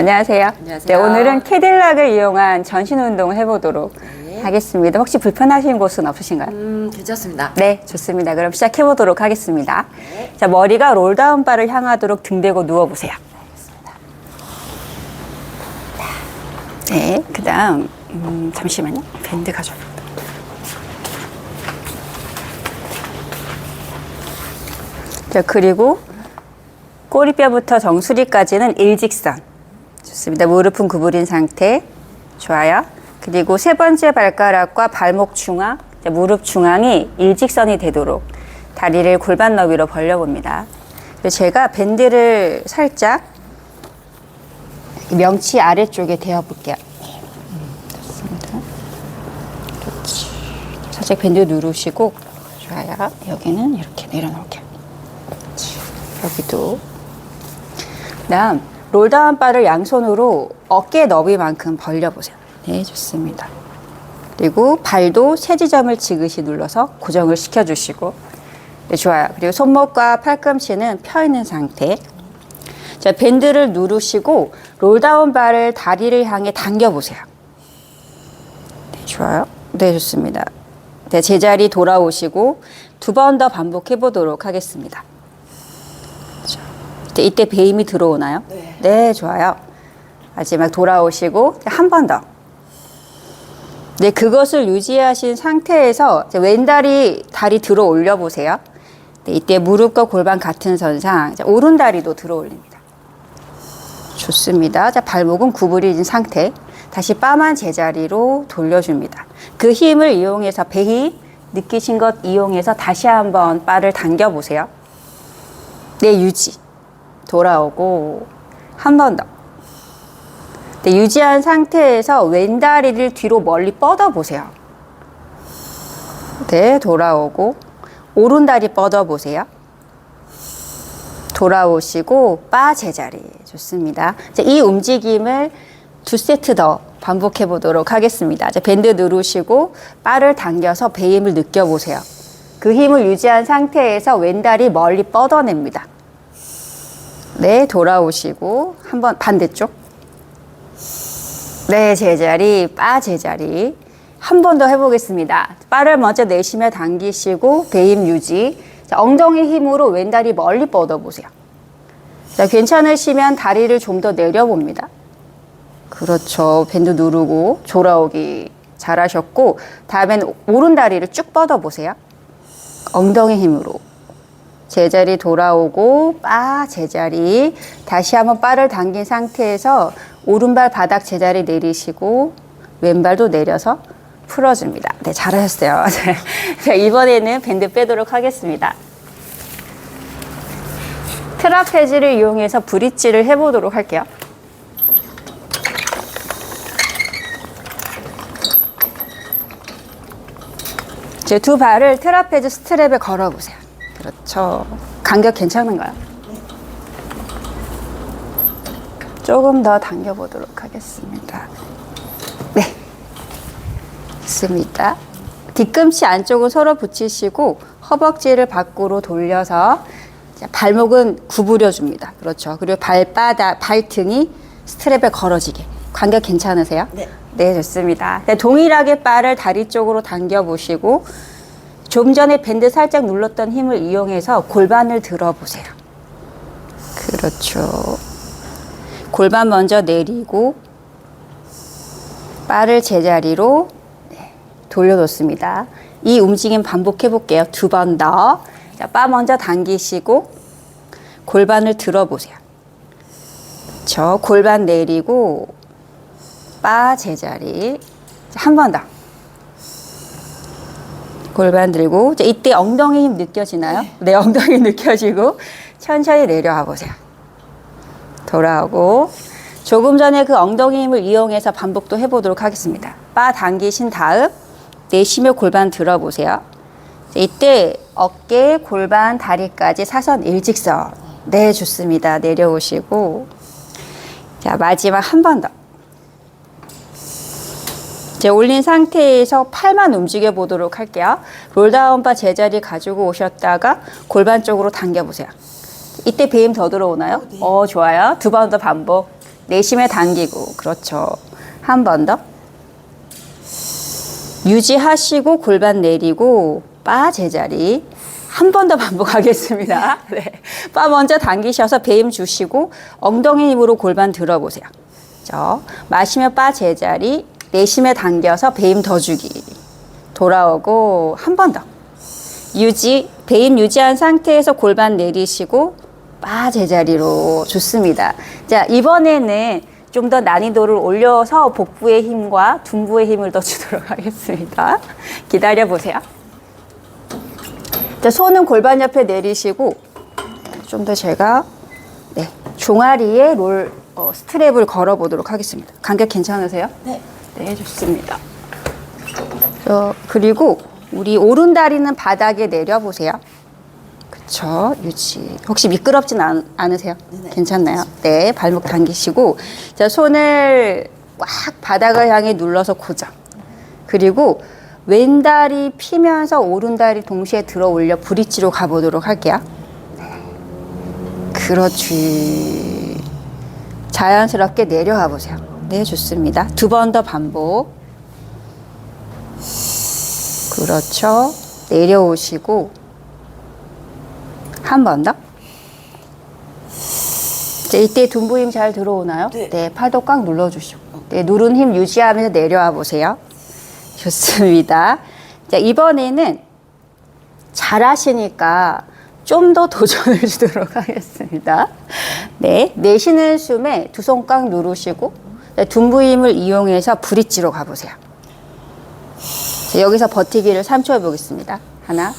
안녕하세요. 안녕하세요. 네, 오늘은 캐딜락을 이용한 전신 운동을 해보도록 네. 하겠습니다. 혹시 불편하신 곳은 없으신가요? 음, 괜찮습니다. 네, 좋습니다. 그럼 시작해 보도록 하겠습니다. 자, 머리가 롤다운 바를 향하도록 등 대고 누워 보세요. 네, 그다음 음, 잠시만요. 밴드 가져올게요. 자, 그리고 꼬리뼈부터 정수리까지는 일직선. 좋습니다. 무릎은 구부린 상태. 좋아요. 그리고 세 번째 발가락과 발목 중앙, 자, 무릎 중앙이 일직선이 되도록 다리를 골반 너비로 벌려봅니다. 제가 밴드를 살짝 명치 아래쪽에 대어볼게요. 살짝 밴드 누르시고 좋아요. 여기는 이렇게 내려놓을게요. 여기도. 그 다음 롤다운 바를 양손으로 어깨 너비만큼 벌려보세요. 네, 좋습니다. 그리고 발도 세 지점을 지그시 눌러서 고정을 시켜주시고 네, 좋아요. 그리고 손목과 팔꿈치는 펴 있는 상태. 자, 밴드를 누르시고 롤다운 바를 다리를 향해 당겨보세요. 네, 좋아요. 네, 좋습니다. 네, 제자리 돌아오시고 두 번 더 반복해 보도록 하겠습니다. 이때 배임이 들어오나요? 네. 좋아요. 마지막 돌아오시고 한 번 더. 네, 그것을 유지하신 상태에서 왼다리 다리 들어 올려 보세요. 네, 이때 무릎과 골반 같은 선상, 자, 오른 다리도 들어 올립니다. 좋습니다. 자, 발목은 구부려진 상태. 다시 빠만 제자리로 돌려줍니다. 그 힘을 이용해서 배히 느끼신 것 이용해서 다시 한번 바를 당겨 보세요. 네, 유지. 돌아오고 한 번 더. 네, 유지한 상태에서 왼다리를 뒤로 멀리 뻗어 보세요. 네, 돌아오고 오른다리 뻗어 보세요. 돌아오시고 바 제자리 좋습니다. 자, 이 움직임을 두 세트 더 반복해 보도록 하겠습니다. 자, 밴드 누르시고 바를 당겨서 배임을 느껴 보세요. 그 힘을 유지한 상태에서 왼다리 멀리 뻗어냅니다. 네, 돌아오시고 한번 반대쪽. 네, 제자리, 바 제자리. 한 번 더 해보겠습니다. 바를 먼저 내쉬며 당기시고 배임 유지. 자, 엉덩이 힘으로 왼다리 멀리 뻗어보세요. 자, 괜찮으시면 다리를 좀 더 내려봅니다. 그렇죠. 밴드 누르고 돌아오기 잘하셨고 다음엔 오른 다리를 쭉 뻗어보세요. 엉덩이 힘으로. 제자리 돌아오고 바 제자리 다시 한번 바를 당긴 상태에서 오른발 바닥 제자리 내리시고 왼발도 내려서 풀어줍니다. 네, 잘하셨어요. 자, 이번에는 밴드 빼도록 하겠습니다. 트라페즈를 이용해서 브릿지를 해보도록 할게요. 제 두 발을 트라페즈 스트랩에 걸어보세요. 그렇죠. 간격 괜찮은가요? 조금 더 당겨보도록 하겠습니다. 네. 좋습니다. 뒤꿈치 안쪽을 서로 붙이시고 허벅지를 밖으로 돌려서 자, 발목은 구부려 줍니다. 그렇죠. 그리고 발바닥, 발등이 스트랩에 걸어지게. 간격 괜찮으세요? 네. 네, 좋습니다. 네, 동일하게 바를 다리 쪽으로 당겨 보시고 좀 전에 밴드 살짝 눌렀던 힘을 이용해서 골반을 들어 보세요. 그렇죠. 골반 먼저 내리고 바를 제자리로 네, 돌려놓습니다. 이 움직임 반복해 볼게요. 두 번 더. 자, 바 먼저 당기시고 골반을 들어 보세요. 저 골반 내리고 바 제자리 한 번 더. 골반 들고 자, 이때 엉덩이 힘 느껴지나요? 네, 엉덩이 느껴지고 천천히 내려와 보세요. 돌아오고 조금 전에 그 엉덩이 힘을 이용해서 반복도 해보도록 하겠습니다. 바 당기신 다음 내쉬며 골반 들어보세요. 이때 어깨, 골반, 다리까지 사선 일직선. 네, 좋습니다. 내려오시고 자 마지막 한 번 더. 이제 올린 상태에서 팔만 움직여 보도록 할게요. 롤다운바 제자리 가지고 오셨다가 골반 쪽으로 당겨 보세요. 이때 배임 더 들어오나요? 어, 좋아요. 두 번 더 반복. 내쉬며 당기고. 그렇죠. 한 번 더. 유지하시고 골반 내리고 바 제자리 한 번 더 반복하겠습니다. 네. 바 먼저 당기셔서 배임 주시고 엉덩이 힘으로 골반 들어보세요. 저 마시며 바 제자리 내쉬며 당겨서 배임 더 주기 돌아오고 한 번 더 유지 배임 유지한 상태에서 골반 내리시고 바 제자리로 좋습니다. 자 이번에는 좀 더 난이도를 올려서 복부의 힘과 둔부의 힘을 더 주도록 하겠습니다. 기다려 보세요. 자, 손은 골반 옆에 내리시고 좀 더 제가 네, 종아리에 롤 어, 스트랩을 걸어 보도록 하겠습니다. 간격 괜찮으세요? 네. 네, 좋습니다. 어, 그리고 우리 오른 다리는 바닥에 내려 보세요. 그쵸, 유지. 혹시 미끄럽진 않, 않으세요? 네네. 괜찮나요? 네, 발목 당기시고, 자, 손을 꽉 바닥을 향해 눌러서 고정. 그리고 왼다리 피면서 오른다리 동시에 들어 올려 브릿지로 가보도록 할게요. 그렇지. 자연스럽게 내려와 보세요. 네, 좋습니다. 두 번 더 반복. 그렇죠. 내려오시고, 한 번 더. 자, 이때 둔부 힘 잘 들어오나요? 네. 팔도 꽉 눌러주시고. 네, 누른 힘 유지하면서 내려와 보세요. 좋습니다. 자, 이번에는 잘하시니까 좀 더 도전을 주도록 하겠습니다. 네, 내쉬는 숨에 두 손 꽉 누르시고 네, 둔부 힘을 이용해서 브릿지로 가보세요. 자, 여기서 버티기를 3초 해보겠습니다. 하나,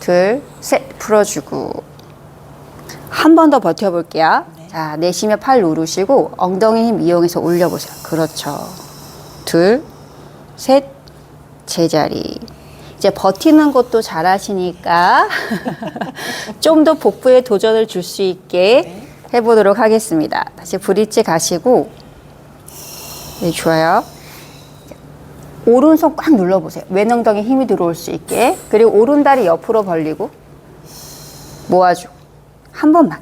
둘, 셋 풀어주고 한 번 더 버텨볼게요. 자, 내쉬며 팔 누르시고 엉덩이 힘 이용해서 올려보세요. 그렇죠. 둘, 셋, 제자리. 이제 버티는 것도 잘하시니까 좀 더 복부에 도전을 줄 수 있게 해보도록 하겠습니다. 다시 브릿지 가시고 네, 좋아요. 오른손 꽉 눌러보세요. 왼엉덩이 힘이 들어올 수 있게. 그리고 오른다리 옆으로 벌리고 모아주고 한 번만.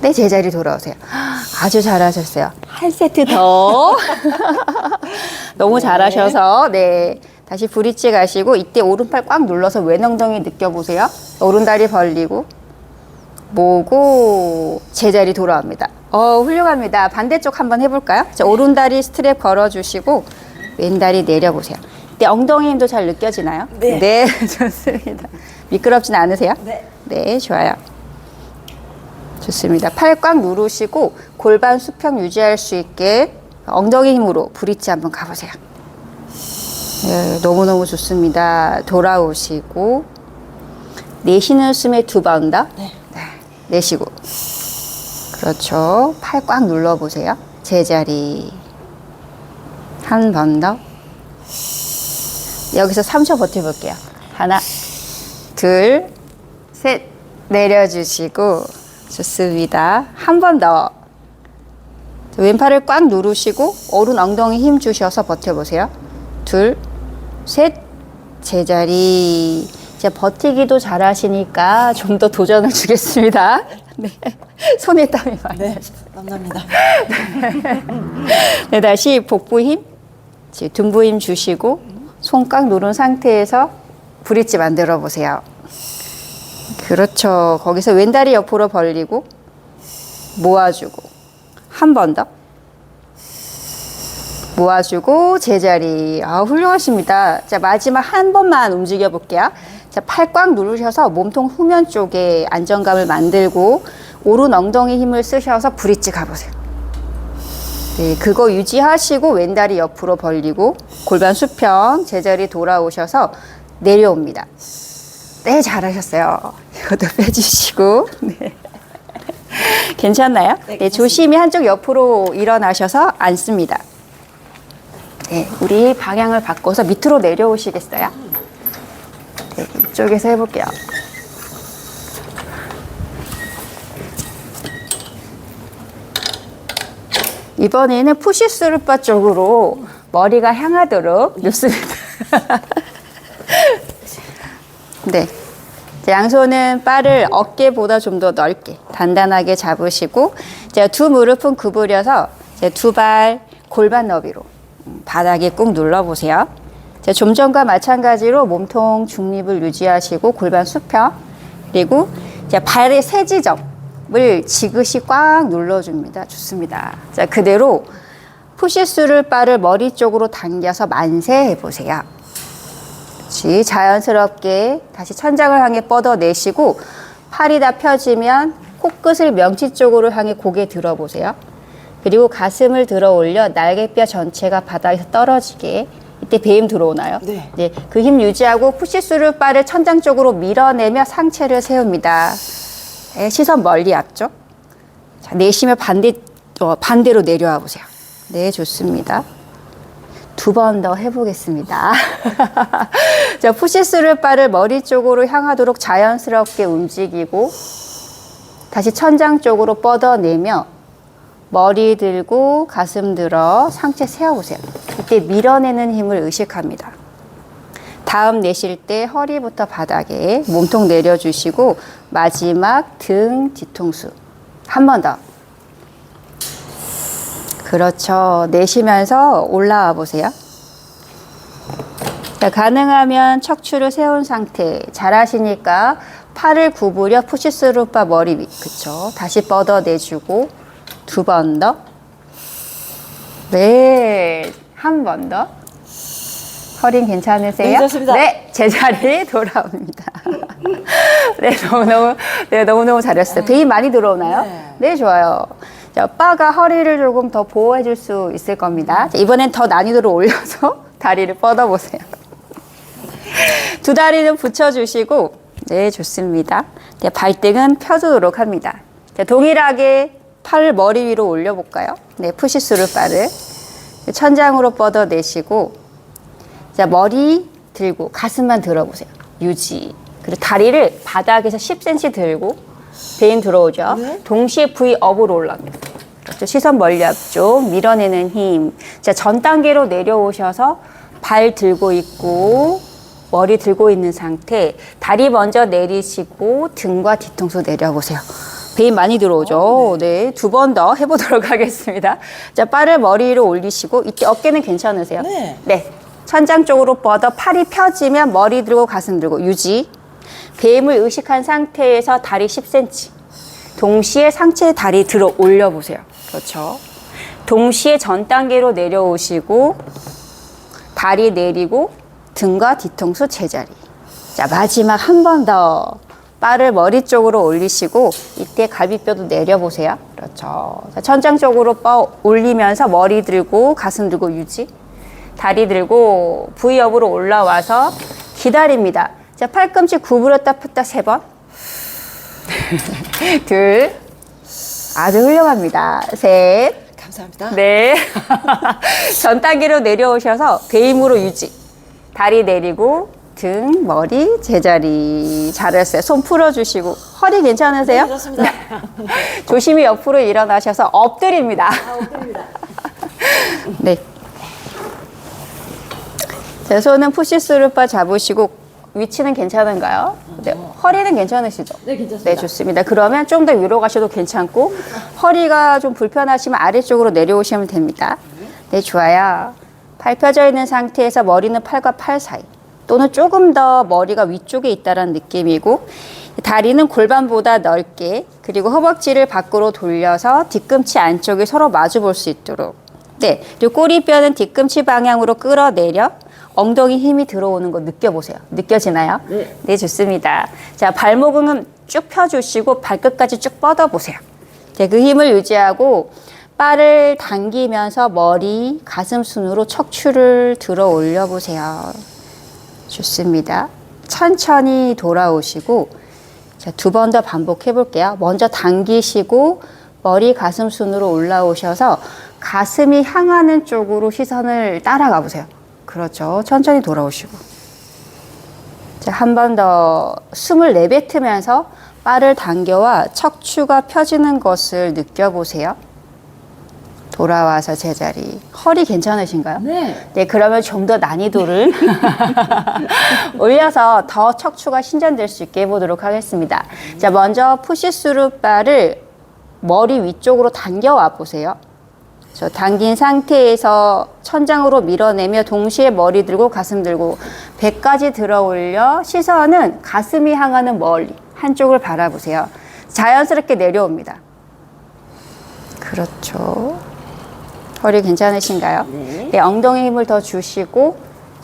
네, 제자리 돌아오세요. 아주 잘하셨어요. 한 세트 더. 너무 잘하셔서, 네. 다시 브릿지 가시고, 이때 오른팔 꽉 눌러서 왼엉덩이 느껴보세요. 오른다리 벌리고, 모으고, 제자리 돌아옵니다. 어, 훌륭합니다. 반대쪽 한번 해볼까요? 자, 오른다리 스트랩 걸어주시고, 왼다리 내려보세요. 이때 엉덩이 힘도 잘 느껴지나요? 네. 네, 좋습니다. 미끄럽진 않으세요? 네. 네, 좋아요. 좋습니다. 팔 꽉 누르시고 골반 수평 유지할 수 있게 엉덩이 힘으로 브릿지 한번 가보세요. 네, 너무너무 좋습니다. 돌아오시고 내쉬는 숨에 두번 더. 네. 내쉬고. 그렇죠. 팔 꽉 눌러보세요. 제자리. 한 번 더. 여기서 3초 버텨볼게요. 하나, 둘, 셋. 내려주시고. 좋습니다. 한 번 더. 왼팔을 꽉 누르시고 오른 엉덩이 힘 주셔서 버텨보세요. 둘, 셋, 제자리. 이제 버티기도 잘하시니까 좀 더 도전을 주겠습니다. 네. 손에 땀이 많이 네. 감사합니다. 네, 다시 복부 힘, 이제 둔부 힘 주시고 손 꽉 누른 상태에서 브릿지 만들어 보세요. 그렇죠. 거기서 왼다리 옆으로 벌리고 모아주고 한 번 더. 모아주고 제자리. 아, 훌륭하십니다. 자, 마지막 한 번만 움직여 볼게요. 자, 팔 꽉 누르셔서 몸통 후면 쪽에 안정감을 만들고 오른 엉덩이 힘을 쓰셔서 브릿지 가보세요. 네, 그거 유지하시고 왼다리 옆으로 벌리고 골반 수평 제자리 돌아오셔서 내려옵니다. 네, 잘하셨어요. 이것도 빼주시고. 네. 괜찮나요? 네, 네, 조심히 한쪽 옆으로 일어나셔서 앉습니다. 네, 우리 방향을 바꿔서 밑으로 내려오시겠어요? 네, 이쪽에서 해볼게요. 이번에는 푸시스루바 쪽으로 머리가 향하도록 눕습니다. 네. 자, 양손은 바를 어깨보다 좀 더 넓게 단단하게 잡으시고 자, 두 무릎은 구부려서 두발 골반 너비로 음, 바닥에 꾹 눌러보세요. 자, 좀 전과 마찬가지로 몸통 중립을 유지하시고 골반 수평 그리고 자, 발의 세 지점을 지그시 꽉 눌러줍니다. 좋습니다. 자, 그대로 푸시스를 바를 머리 쪽으로 당겨서 만세 해보세요. 그렇지. 자연스럽게 다시 천장을 향해 뻗어내시고 팔이 다 펴지면 코끝을 명치 쪽으로 향해 고개 들어보세요. 그리고 가슴을 들어 올려 날개뼈 전체가 바닥에서 떨어지게 이때 배임 들어오나요? 네. 그 힘 유지하고 푸시스루 바를 천장 쪽으로 밀어내며 상체를 세웁니다. 네, 시선 멀리 앞쪽. 자, 내쉬며 반대, 어, 반대로 내려와 보세요. 네, 좋습니다. 두 번 더 해보겠습니다. 자, 푸시스루 바를 머리 쪽으로 향하도록 자연스럽게 움직이고 다시 천장 쪽으로 뻗어내며 머리 들고 가슴 들어 상체 세워보세요. 이때 밀어내는 힘을 의식합니다. 다음 내쉴 때 허리부터 바닥에 몸통 내려주시고 마지막 등 뒤통수 한 번 더. 그렇죠. 내쉬면서 올라와 보세요. 자, 가능하면 척추를 세운 상태. 잘하시니까 팔을 구부려 푸시스루파 머리 위. 그쵸. 다시 뻗어 내주고 두 번 더. 네. 한 번 더. 허린 괜찮으세요? 네, 좋습니다. 네, 제자리에 돌아옵니다. 네, 너무너무, 네, 너무너무 잘했어요. 배임 많이 들어오나요? 네. 네, 좋아요. 자, 바가 허리를 조금 더 보호해 줄 수 있을 겁니다. 자, 이번엔 더 난이도를 올려서 다리를 뻗어보세요. 두 다리는 붙여주시고, 네, 좋습니다. 네, 발등은 펴주도록 합니다. 자, 동일하게 팔을 머리 위로 올려볼까요? 네, 푸시스루 바를 천장으로 뻗어내시고, 자, 머리 들고 가슴만 들어보세요. 유지. 그리고 다리를 바닥에서 10cm 들고 배임 들어오죠. 네. 동시에 V 업으로 올라옵니다. 그렇죠. 시선 멀리 앞쪽 밀어내는 힘. 자, 전 단계로 내려오셔서 발 들고 있고 머리 들고 있는 상태. 다리 먼저 내리시고 등과 뒤통수 내려보세요. 배임 많이 들어오죠. 네. 두 번 더 해보도록 하겠습니다. 자, 발을 머리 위로 올리시고 이때 어깨는 괜찮으세요? 네. 네. 천장 쪽으로 뻗어 팔이 펴지면 머리 들고 가슴 들고 유지. 배임을 의식한 상태에서 다리 10cm. 동시에 상체 다리 들어 올려 보세요. 그렇죠. 동시에 전 단계로 내려오시고 다리 내리고 등과 뒤통수 제자리. 자, 마지막 한 번 더. 바를 머리 쪽으로 올리시고 이때 갈비뼈도 내려보세요. 그렇죠. 자, 천장 쪽으로 뻗 올리면서 머리 들고 가슴 들고 유지. 다리 들고 V업으로 올라와서 기다립니다. 자, 팔꿈치 구부렸다 폈다 세 번. 둘. 아주 훌륭합니다. 셋. 감사합니다. 네. 전 단계로 내려오셔서 배임으로 유지. 다리 내리고 등, 머리, 제자리. 잘했어요. 손 풀어주시고. 허리 괜찮으세요? 네, 좋습니다. 조심히 옆으로 일어나셔서 엎드립니다. 아, 엎드립니다. 네. 제 손은 푸시스루바 잡으시고 위치는 괜찮은가요? 네. 허리는 괜찮으시죠? 네, 괜찮습니다. 네, 좋습니다. 그러면 좀 더 위로 가셔도 괜찮고 허리가 좀 불편하시면 아래쪽으로 내려오시면 됩니다. 네, 좋아요. 발 펴져 있는 상태에서 머리는 팔과 팔 사이 또는 조금 더 머리가 위쪽에 있다는 느낌이고 다리는 골반보다 넓게 그리고 허벅지를 밖으로 돌려서 뒤꿈치 안쪽이 서로 마주 볼 수 있도록 네, 그리고 꼬리뼈는 뒤꿈치 방향으로 끌어내려 엉덩이 힘이 들어오는 거 느껴보세요. 느껴지나요? 네. 네, 좋습니다. 자, 발목은 쭉 펴주시고 발끝까지 쭉 뻗어보세요. 네, 그 힘을 유지하고 바를 당기면서 머리, 가슴 순으로 척추를 들어 올려보세요. 좋습니다. 천천히 돌아오시고 자, 두번 더 반복해 볼게요. 먼저 당기시고 머리 가슴 순으로 올라오셔서 가슴이 향하는 쪽으로 시선을 따라가 보세요. 그렇죠. 천천히 돌아오시고. 자, 한 번 더 숨을 내뱉으면서 바를 당겨와 척추가 펴지는 것을 느껴보세요. 돌아와서 제자리. 허리 괜찮으신가요? 네. 네, 그러면 좀 더 난이도를 올려서 더 척추가 신전될 수 있게 해보도록 하겠습니다. 자, 먼저 푸시스루 바를 머리 위쪽으로 당겨와 보세요. 저 당긴 상태에서 천장으로 밀어내며 동시에 머리 들고 가슴 들고 배까지 들어 올려 시선은 가슴이 향하는 멀리 한쪽을 바라보세요. 자연스럽게 내려옵니다. 그렇죠. 허리 괜찮으신가요? 네. 엉덩이 힘을 더 주시고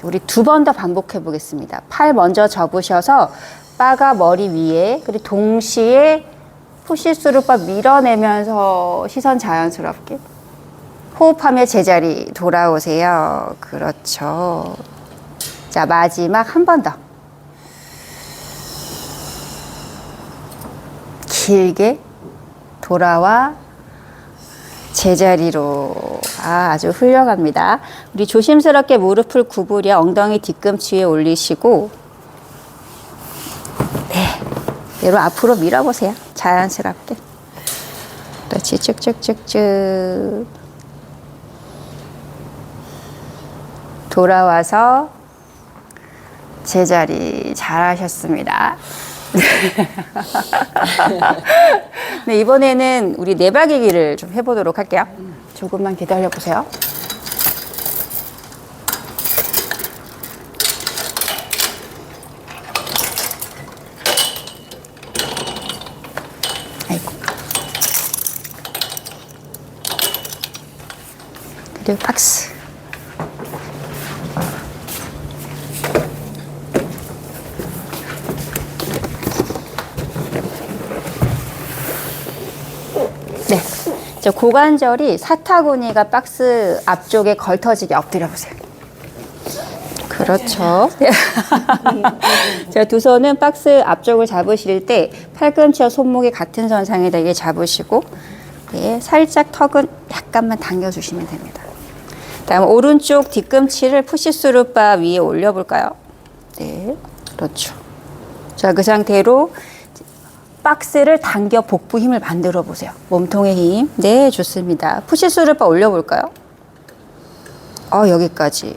우리 두 번 더 반복해 보겠습니다. 팔 먼저 접으셔서 바가 머리 위에 그리고 동시에 푸시스루바 밀어내면서 시선 자연스럽게 호흡하며 제자리 돌아오세요. 그렇죠. 자, 마지막 한 번 더. 길게 돌아와 제자리로. 아, 아주 훌륭합니다. 우리 조심스럽게 무릎을 구부려 엉덩이 뒤꿈치 위에 올리시고, 네. 얘로 앞으로 밀어보세요. 자연스럽게. 그렇지, 쭉쭉쭉쭉. 돌아와서 제자리 잘하셨습니다. 네, 이번에는 우리 내박이기를 좀 해보도록 할게요. 조금만 기다려 보세요. 아이고. 그리고 박스. 네. 저 고관절이 사타구니가 박스 앞쪽에 걸터지게 엎드려 보세요. 그렇죠. 자, 두 손은 박스 앞쪽을 잡으실 때 팔꿈치와 손목이 같은 선상에 되게 잡으시고, 네, 살짝 턱은 약간만 당겨주시면 됩니다. 다음 오른쪽 뒤꿈치를 푸시스루바 위에 올려볼까요? 네, 그렇죠. 자, 그 상태로 박스를 당겨 복부 힘을 만들어 보세요. 몸통의 힘. 네, 좋습니다. 푸시스루바 올려볼까요? 어, 여기까지.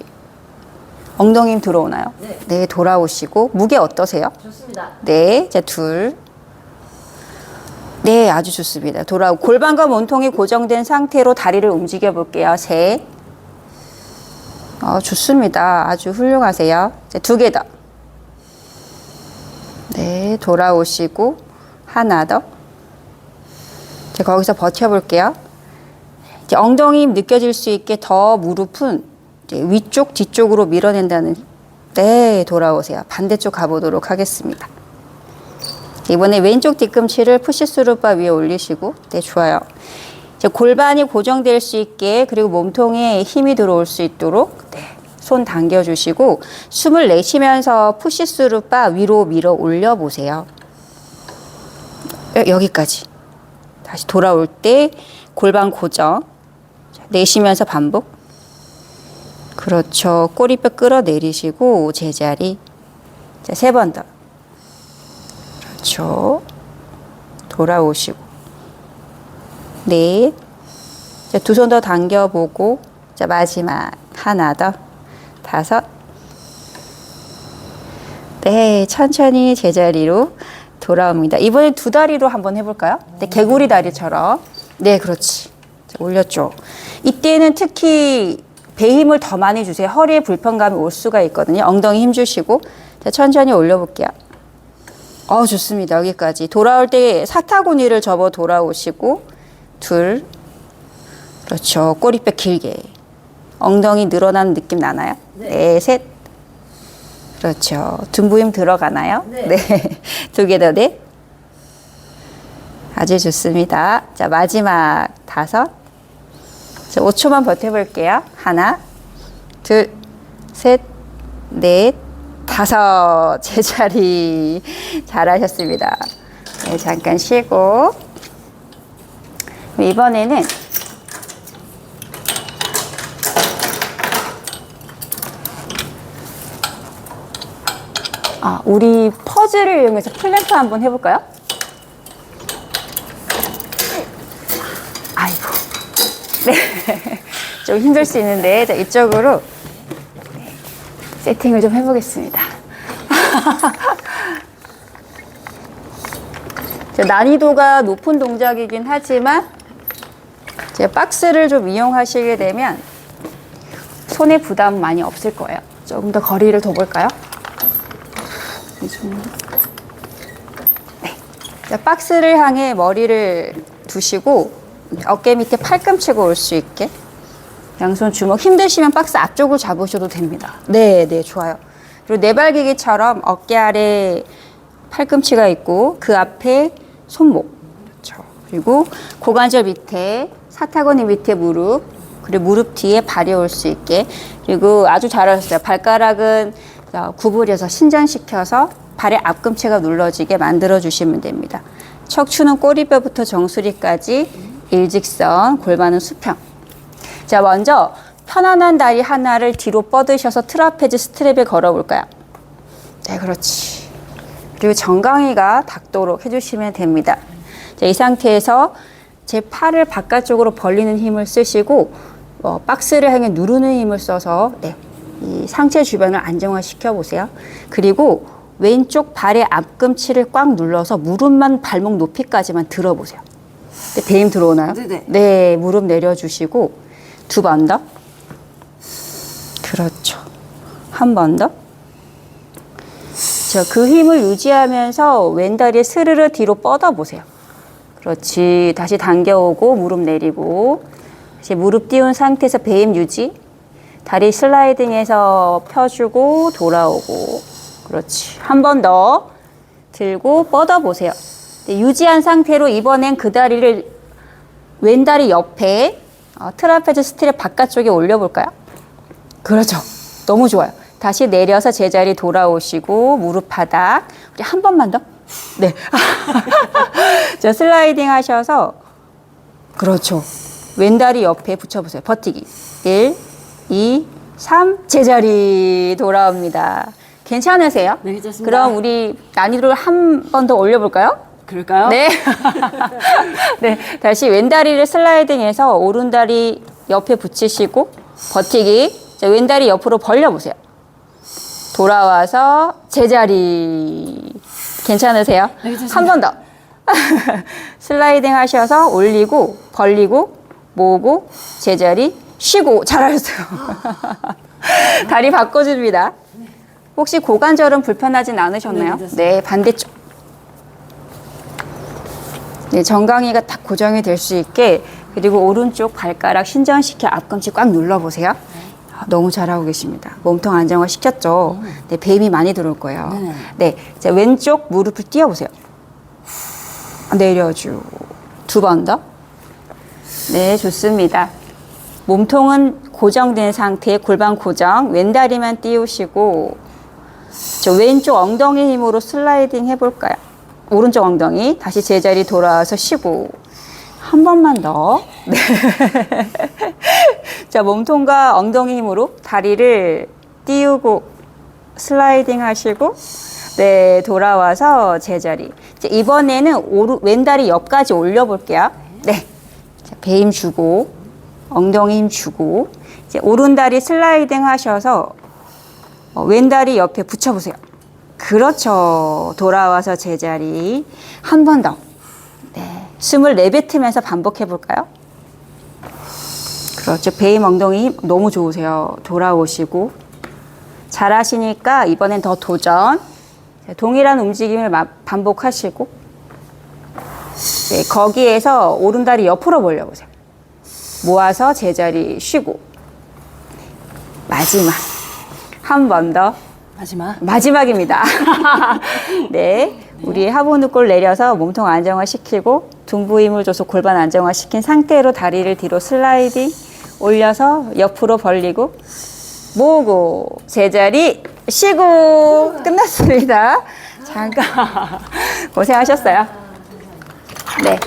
엉덩이 힘 들어오나요? 네. 돌아오시고. 무게 어떠세요? 좋습니다. 네, 자, 둘. 네, 아주 좋습니다. 돌아오고. 골반과 몸통이 고정된 상태로 다리를 움직여 볼게요. 셋. 어, 좋습니다. 아주 훌륭하세요. 자, 두개 더. 네, 돌아오시고. 하나 더. 자, 거기서 버텨볼게요. 이제 엉덩이 힘 느껴질 수 있게 더 무릎은 이제 위쪽, 뒤쪽으로 밀어낸다는. 네, 돌아오세요. 반대쪽 가보도록 하겠습니다. 이번에 왼쪽 뒤꿈치를 푸시스루바 위에 올리시고, 네, 좋아요. 이제 골반이 고정될 수 있게, 그리고 몸통에 힘이 들어올 수 있도록, 네, 손 당겨주시고, 숨을 내쉬면서 푸시스루바 위로 밀어 올려보세요. 여- 여기까지. 다시 돌아올 때 골반 고정. 자, 내쉬면서 반복. 그렇죠. 꼬리뼈 끌어내리시고 제자리. 자, 세 번 더. 그렇죠. 돌아오시고. 네. 자, 두 손 더 당겨보고. 자, 마지막. 하나 더. 다섯. 네, 천천히 제자리로 돌아옵니다. 이번에 두 다리로 한번 해볼까요? 네, 개구리 다리처럼. 네, 그렇지. 자, 올렸죠. 이때는 특히 배 힘을 더 많이 주세요. 허리에 불편감이 올 수가 있거든요. 엉덩이 힘 주시고. 자, 천천히 올려볼게요. 어, 좋습니다. 여기까지. 돌아올 때 사타구니를 접어 돌아오시고, 둘. 그렇죠. 꼬리뼈 길게. 엉덩이 늘어나는 느낌 나나요? 네, 셋. 그렇죠. 힘 들어가나요? 네. 두 개 더, 네. 아주 좋습니다. 자, 마지막 다섯. 자, 5초만 버텨볼게요. 하나, 둘, 셋, 넷, 다섯. 제자리. 잘하셨습니다. 네, 잠깐 쉬고. 이번에는 아, 우리 퍼즐을 이용해서 플랭크 한번 해볼까요? 아이고. 네. 좀 힘들 수 있는데, 자, 이쪽으로 네, 세팅을 좀 해보겠습니다. 이제 난이도가 높은 동작이긴 하지만 이제 박스를 좀 이용하시게 되면 손에 부담 많이 없을 거예요. 조금 더 거리를 더 볼까요? 이 정도. 네. 자, 박스를 향해 머리를 두시고 어깨 밑에 팔꿈치가 올 수 있게 양손 주먹 힘드시면 박스 앞쪽을 잡으셔도 됩니다. 네, 네, 좋아요. 그리고 내발기기처럼 어깨 아래 팔꿈치가 있고 그 앞에 손목. 그렇죠. 그리고 고관절 밑에 사타구니 밑에 무릎 그리고 무릎 뒤에 발이 올 수 있게 그리고 아주 잘하셨어요. 발가락은 어, 구부려서 신전시켜서 발의 앞꿈치가 눌러지게 만들어 주시면 됩니다. 척추는 꼬리뼈부터 정수리까지 일직선, 골반은 수평. 자, 먼저 편안한 다리 하나를 뒤로 뻗으셔서 트라페즈 스트랩에 걸어 볼까요? 네, 그렇지. 그리고 정강이가 닿도록 해주시면 됩니다. 자, 이 상태에서 제 팔을 바깥쪽으로 벌리는 힘을 쓰시고 어, 박스를 향해 누르는 힘을 써서 네, 이 상체 주변을 안정화시켜 보세요. 그리고 왼쪽 발의 앞꿈치를 꽉 눌러서 무릎만 발목 높이까지만 들어보세요. 네, 배임 들어오나요? 네네. 네, 무릎 내려주시고 두 번 더. 그렇죠. 한 번 더. 자, 그 힘을 유지하면서 왼다리 스르르 뒤로 뻗어 보세요. 그렇지. 다시 당겨오고 무릎 내리고 다시 무릎 띄운 상태에서 배임 유지. 다리 슬라이딩해서 펴주고 돌아오고. 그렇지. 한 번 더 들고 뻗어 보세요. 네, 유지한 상태로 이번엔 그 다리를 왼 다리 옆에 어, 트라페즈 스트랩 바깥쪽에 올려볼까요? 그렇죠. 너무 좋아요. 다시 내려서 제자리 돌아오시고 무릎 바닥. 우리 한 번만 더. 네. 자, 슬라이딩 하셔서 그렇죠. 왼다리 옆에 붙여보세요. 버티기. 1, 2, 3. 제자리 돌아옵니다. 괜찮으세요? 네, 괜찮습니다. 그럼 우리 난이도를 한 번 더 올려볼까요? 그럴까요? 네. 네. 다시 왼다리를 슬라이딩해서 오른다리 옆에 붙이시고 버티기. 자, 왼다리 옆으로 벌려보세요. 돌아와서 제자리. 괜찮으세요? 네, 괜찮습니다. 한 번 더. 슬라이딩 하셔서 올리고 벌리고 모으고 제자리 쉬고 잘하셨어요. 다리 바꿔줍니다. 혹시 고관절은 불편하진 않으셨나요? 네. 네, 반대쪽. 네, 정강이가 딱 고정이 될 수 있게 그리고 오른쪽 발가락 신전시켜 앞꿈치 꽉 눌러보세요. 아, 너무 잘하고 계십니다. 몸통 안정화 시켰죠. 네, 배임이 많이 들어올 거예요. 네네. 네, 자, 왼쪽 무릎을 띄워보세요. 내려주고 두번 더. 네, 좋습니다. 몸통은 고정된 상태에 골반 고정, 왼다리만 띄우시고 저 왼쪽 엉덩이 힘으로 슬라이딩 해볼까요? 오른쪽 엉덩이 다시 제자리 돌아와서 쉬고 한 번만 더. 네. 자 몸통과 엉덩이 힘으로 다리를 띄우고 슬라이딩 하시고 네 돌아와서 제자리. 이번에는 오르, 왼다리 옆까지 올려볼게요. 네. 자, 배힘 주고 엉덩이 힘 주고 이제 오른다리 슬라이딩 하셔서 어, 왼다리 옆에 붙여보세요. 그렇죠. 돌아와서 제자리. 한 번 더. 네. 숨을 내뱉으면서 반복해 볼까요? 그렇죠. 배임 엉덩이 힘 너무 좋으세요. 돌아오시고. 잘하시니까 이번엔 더 도전. 자, 동일한 움직임을 마- 반복하시고. 네, 거기에서 오른다리 옆으로 몰려보세요. 모아서 제자리 쉬고. 마지막. 한 번 더. 마지막. 마지막입니다. 네. 우리 하부누골 내려서 몸통 안정화 시키고 둥부 힘을 줘서 골반 안정화 시킨 상태로 다리를 뒤로 슬라이딩 올려서 옆으로 벌리고 모으고 제자리 쉬고 끝났습니다. 잠깐 고생하셨어요. 네.